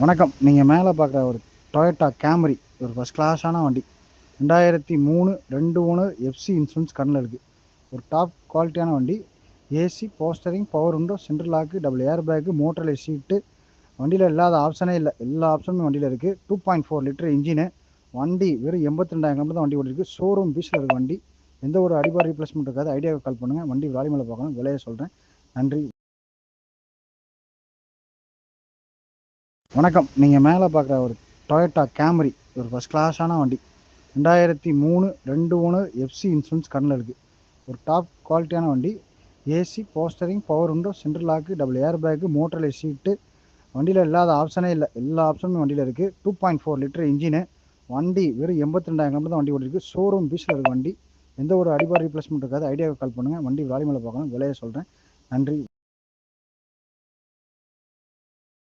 வணக்கம். நீங்கள் மேலே பார்க்குற ஒரு டொயோட்டா கேமரி ஒரு ஃபஸ்ட் கிளாஸான வண்டி. ரெண்டாயிரத்தி மூணு ரெண்டு ஓனர் எஃப்சி இன்சூரன்ஸ் கண்ணில் இருக்குது ஒரு டாப் குவாலிட்டியான வண்டி. ஏசி போஸ்டரிங் பவர் உண்டோ central lock double air bag மோட்டரில் சீட்டு வண்டியில் இல்லாத ஆப்ஷனே இல்லை. எல்லா ஆப்ஷனுமே வண்டியில் இருக்குது two point four litre engine வண்டி வெறும் எண்பத்தி ரெண்டாயிரம் கிலோமீட்டர் தான் வண்டி ஓடிருக்கு. ஷோரூம் பீஸில் இருக்க வண்டி. எந்த ஒரு அடிபார் ரீப்ளேஸ்மெண்ட் இருக்காது. ஐடியாவுக்கு கால் பண்ணுங்கள் வண்டி வாலிமலை பார்க்கணும் விலையை சொல்கிறேன் நன்றி. வணக்கம். நீங்கள் மேலே பார்க்குற ஒரு டொயோட்டா கேமரி ஒரு ஃபஸ்ட் கிளாஸான வண்டி. ரெண்டாயிரத்தி மூணு ரெண்டு ஓனர் எஃப்சி இன்சூரன்ஸ் கண்ணில் இருக்குது ஒரு டாப் குவாலிட்டியான வண்டி. ஏசி போஸ்டரிங் பவர் உண்டோ central lock double air bag மோட்டரில் சீட்டு வண்டியில் இல்லாத ஆப்ஷனே இல்லை. எல்லா ஆப்ஷனுமே வண்டியில் இருக்குது two point four litre engine வண்டி வெறும் எண்பத்தி ரெண்டாயிரம் தான் வண்டி ஓடிருக்கு ஷோரூம் பீஸில் இருக்குது வண்டி. எந்த ஒரு அடிபார் ரீப்ளேஸ்மெண்ட் இருக்காது. ஐடியாவுக்கு கால் பண்ணுங்கள் வண்டி வாலிமலை பார்க்கணும். விலையை சொல்கிறேன் நன்றி.